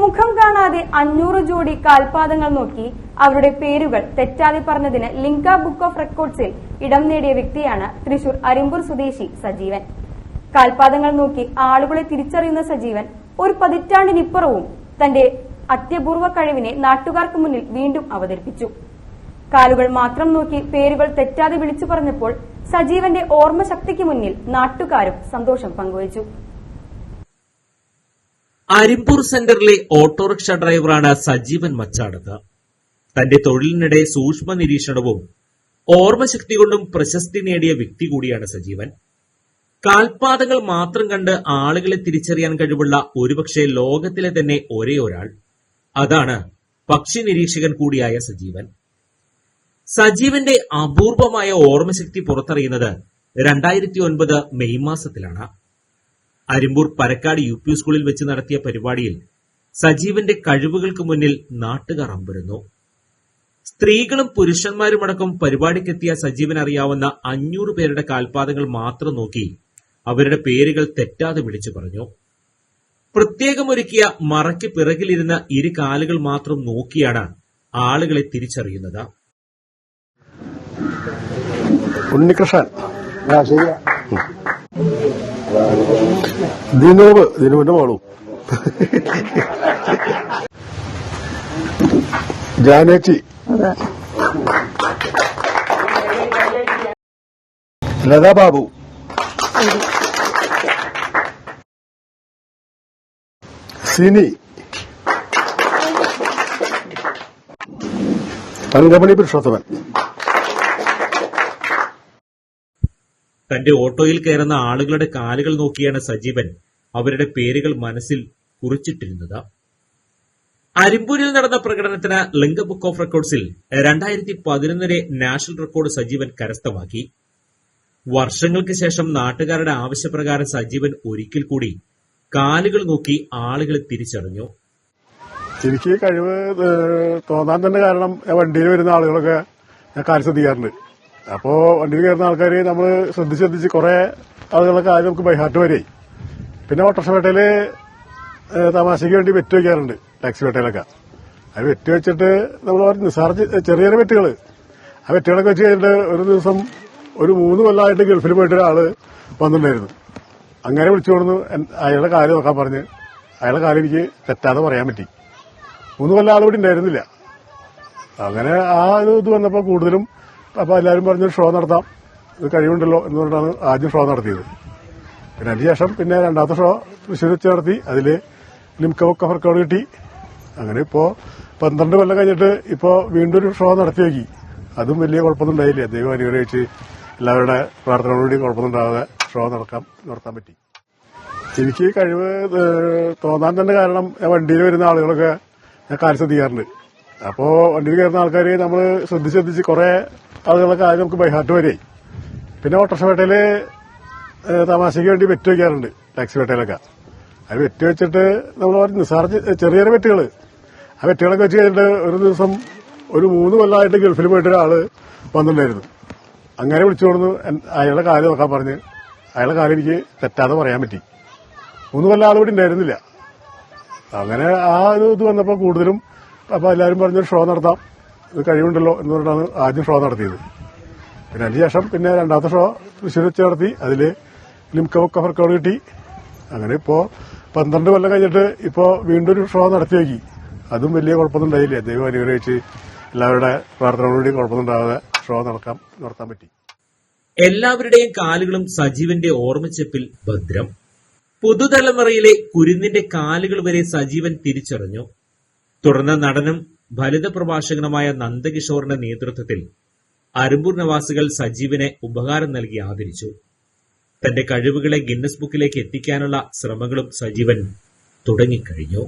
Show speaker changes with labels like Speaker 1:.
Speaker 1: മുഖം കാണാതെ അഞ്ഞൂറ് ജോഡി കാൽപാദങ്ങൾ നോക്കി അവരുടെ പേരുകൾ തെറ്റാതെ പറഞ്ഞതിന് ലിങ്ക ബുക്ക് ഓഫ് റെക്കോർഡ്സിൽ ഇടം നേടിയ വ്യക്തിയാണ് തൃശൂർ അരിമ്പൂർ സ്വദേശി സജീവൻ. കാൽപാദങ്ങൾ നോക്കി ആളുകളെ തിരിച്ചറിയുന്ന സജീവൻ ഒരു പതിറ്റാണ്ടിനിപ്പുറവും തന്റെ അത്യപൂർവ കഴിവിനെ നാട്ടുകാർക്ക് മുന്നിൽ വീണ്ടും അവതരിപ്പിച്ചു. കാലുകൾ മാത്രം നോക്കി പേരുകൾ തെറ്റാതെ വിളിച്ചു പറഞ്ഞപ്പോൾ സജീവന്റെ ഓർമ്മശക്തിക്ക് മുന്നിൽ നാട്ടുകാരും സന്തോഷം പങ്കുവച്ചു.
Speaker 2: അരിമ്പൂർ സെന്ററിലെ ഓട്ടോറിക്ഷ ഡ്രൈവറാണ് സജീവൻ മച്ചാടത്ത്. തന്റെ തൊഴിലിനിടെ സൂക്ഷ്മ നിരീക്ഷണവും ഓർമ്മശക്തി കൊണ്ടും പ്രശസ്തി നേടിയ വ്യക്തി കൂടിയാണ് സജീവൻ. കാൽപാതകൾ മാത്രം കണ്ട് ആളുകളെ തിരിച്ചറിയാൻ കഴിവുള്ള ഒരുപക്ഷെ ലോകത്തിലെ തന്നെ ഒരേ ഒരാൾ. അതാണ് പക്ഷി നിരീക്ഷകൻ കൂടിയായ സജീവൻ. സജീവന്റെ അപൂർവമായ ഓർമ്മശക്തി പുറത്തറിയുന്നത് രണ്ടായിരത്തി ഒൻപത് മെയ് മാസത്തിലാണ്. അരിമ്പൂർ പരക്കാട് യു പി സ്കൂളിൽ വെച്ച് നടത്തിയ പരിപാടിയിൽ സജീവന്റെ കഴിവുകൾക്ക് മുന്നിൽ നാട്ടുകാർ അമ്പരുന്നു. സ്ത്രീകളും പുരുഷന്മാരുമടക്കം പരിപാടിക്കെത്തിയ സജീവൻ അറിയാവുന്ന അഞ്ഞൂറ് പേരുടെ കാൽപാദങ്ങൾ മാത്രം നോക്കി അവരുടെ പേരുകൾ തെറ്റാതെ വിളിച്ചു പറഞ്ഞു. പ്രത്യേകമൊരുക്കിയ മറയ്ക്ക് പിറകിലിരുന്ന ഇരു കാലുകൾ മാത്രം നോക്കിയാണ് ആളുകളെ തിരിച്ചറിയുന്നത്.
Speaker 3: ഉണ്ണികൃഷ്ണൻ. മോളും. ജാനേച്ചി. ലതാ ബാബു സിനി. തങ്കമണി പുരുഷോത്തമൻ.
Speaker 2: തന്റെ ഓട്ടോയിൽ കയറുന്ന ആളുകളുടെ കാലുകൾ നോക്കിയാണ് സജീവൻ അവരുടെ പേരുകൾ മനസ്സിൽ കുറിച്ചിട്ടിരുന്നത്. അരിമ്പൂരിൽ നടന്ന പ്രകടനത്തിന് ലിംഗ ബുക്ക് ഓഫ് റെക്കോർഡ്സിൽ രണ്ടായിരത്തി പതിനൊന്നിലെ നാഷണൽ റെക്കോർഡ് സജീവൻ കരസ്ഥമാക്കി. വർഷങ്ങൾക്ക് ശേഷം നാട്ടുകാരുടെ ആവശ്യപ്രകാരം സജീവൻ ഒരിക്കൽ കൂടി കാലുകൾ നോക്കി ആളുകളെ തിരിച്ചറിഞ്ഞു.
Speaker 3: എനിക്ക് കഴിവ് തോന്നാൻ തന്നെ കാരണം വണ്ടിയിൽ വരുന്ന ആളുകളൊക്കെ ഞാൻ കാര്യം ശ്രദ്ധിക്കാറുണ്ട് അപ്പോ വണ്ടിയിൽ കയറുന്ന ആൾക്കാർ നമ്മൾ ശ്രദ്ധിച്ച് ശ്രദ്ധിച്ച് കുറെ ആളുകളൊക്കെ കാര്യം നമുക്ക് ബൈഹാർട്ട് വരെ പിന്നെ ഓട്ടോ വേട്ടയിൽ തമാശയ്ക്ക് വേണ്ടി വെറ്റ് വയ്ക്കാറുണ്ട് ടാക്സി വേട്ടയിലൊക്കെ അത് വെറ്റ് വെച്ചിട്ട് നമ്മൾ നിസാർ ചെറിയ ചെറിയ ആ വെറ്റുകളൊക്കെ വെച്ച് കഴിഞ്ഞിട്ട് ഒരു ദിവസം ഒരു മൂന്ന് കൊല്ലമായിട്ട് ഗൾഫിൽ പോയിട്ട് ഒരാൾ വന്നിട്ടുണ്ടായിരുന്നു. അങ്ങനെ വിളിച്ചു കൊടുന്നു അയാളുടെ കാര്യം നോക്കാൻ പറഞ്ഞ്. അയാളുടെ കാര്യം എനിക്ക് തെറ്റാതെ പറയാൻ പറ്റി. മൂന്ന് കൊല്ലം ആൾ ഉണ്ടായിരുന്നില്ല. അങ്ങനെ ആ ഒരു ഇത് വന്നപ്പോൾ കൂടുതലും അപ്പൊ എല്ലാവരും പറഞ്ഞൊരു ഷോ നടത്താം. ഇത് കഴിവുണ്ടല്ലോ എന്ന് പറഞ്ഞിട്ടാണ് ആദ്യം ഷോ നടത്തിയത്. പിന്നെ അതിന് ശേഷം പിന്നെ രണ്ടാമത്തെ ഷോ തൃശ്ശൂർ വെച്ച് നടത്തി. അതിൽ ലിംക ബുക്ക് ഓഫ് റെക്കോർഡ് കിട്ടി. അങ്ങനെ ഇപ്പോ പന്ത്രണ്ട് കൊല്ലം കഴിഞ്ഞിട്ട് ഇപ്പോ വീണ്ടും ഒരു ഷോ നടത്തി നോക്കി അതും വലിയ കുഴപ്പമൊന്നും ഉണ്ടായില്ല. ദൈവം അനുഗ്രഹിച്ച് എല്ലാവരുടെ പ്രാർത്ഥനയോടുകൂടി കുഴപ്പമൊന്നുണ്ടാകാതെ ഷോ നടക്കാൻ നടത്താൻ പറ്റി. എനിക്ക് കഴിവ് തോന്നാൻ തന്നെ കാരണം വണ്ടിയിൽ വരുന്ന ആളുകളൊക്കെ ഞാൻ കാര്യം ശ്രദ്ധിക്കാറുണ്ട്. അപ്പോ വണ്ടിയിൽ കയറുന്ന ആൾക്കാർ നമ്മൾ ശ്രദ്ധിച്ച് ശ്രദ്ധിച്ച് കുറെ ആളുകളൊക്കെ കാര്യം നമുക്ക് ബൈഹാർട്ട് വരെ. പിന്നെ ഏഹ്, തമാശയ്ക്ക് വേണ്ടി വെറ്റ് വയ്ക്കാറുണ്ട് ടാക്സി വേട്ടയിലൊക്കെ. അത് വെറ്റ് വെച്ചിട്ട് നമ്മൾ നിസാർ ചെറിയ ചെറിയ വെറ്റുകൾ ആ വെറ്റുകളൊക്കെ വെച്ച് കഴിഞ്ഞിട്ട് ഒരു ദിവസം ഒരു മൂന്ന് കൊല്ലമായിട്ട് ഗൾഫിൽ പോയിട്ട് ഒരാൾ വന്നിട്ടുണ്ടായിരുന്നു. അങ്ങനെ വിളിച്ചു കൊടുന്നു അയാളുടെ കാൽ നോക്കാൻ പറഞ്ഞ് അയാളുടെ കാര്യം എനിക്ക് തെറ്റാതെ പറയാൻ പറ്റി. മൂന്ന് കൊല്ലം ഇവിടെ ഉണ്ടായിരുന്നില്ല. അങ്ങനെ ആ ഒരു ഇത് വന്നപ്പോൾ കൂടുതലും അപ്പൊ എല്ലാവരും പറഞ്ഞൊരു ഷോ നടത്താം. ഇത് കഴിവുണ്ടല്ലോ എന്ന് പറഞ്ഞാണ് ആദ്യം ഷോ നടത്തിയത്. പിന്നെ അതിന് ശേഷം പിന്നെ രണ്ടാമത്തെ ഷോ തൃശ്ശൂർ വെച്ച് നടത്തി. അതിൽ ലിംക ബുക്ക് ഓഫ് റെക്കോർഡ് കിട്ടി. അങ്ങനെ ഇപ്പോൾ പന്ത്രണ്ട് കൊല്ലം കഴിഞ്ഞിട്ട് ഇപ്പോൾ വീണ്ടും ഒരു ഷോ നടത്തി നോക്കി അതും വലിയ കുഴപ്പമൊന്നും ഉണ്ടായില്ല. ദൈവം അനുഗ്രഹിച്ച് എല്ലാവരുടെ പ്രാർത്ഥനകളോടുകൂടി കുഴപ്പമൊന്നും ഉണ്ടാകാതെ ഷോ നടക്കാം നടത്താൻ പറ്റി.
Speaker 2: എല്ലാവരുടെയും കാലുകളും സജീവന്റെ ഓർമ്മച്ചെപ്പിൽ ഭദ്രം. പുതുതലമുറയിലെ കുരുന്നിന്റെ കാലുകൾ വരെ സജീവൻ തിരിച്ചറിഞ്ഞു. തുടർന്ന് നടനും ഫലിത പ്രഭാഷകനുമായ നന്ദകിഷോറിന്റെ നേതൃത്വത്തിൽ അരുമ്പൂർ നിവാസികൾ സജീവിനെ ഉപഹാരം നൽകി ആദരിച്ചു. തന്റെ കഴിവുകളെ ഗിന്നസ് ബുക്കിലേക്ക് എത്തിക്കാനുള്ള ശ്രമങ്ങളും സജീവൻ തുടങ്ങിക്കഴിഞ്ഞു.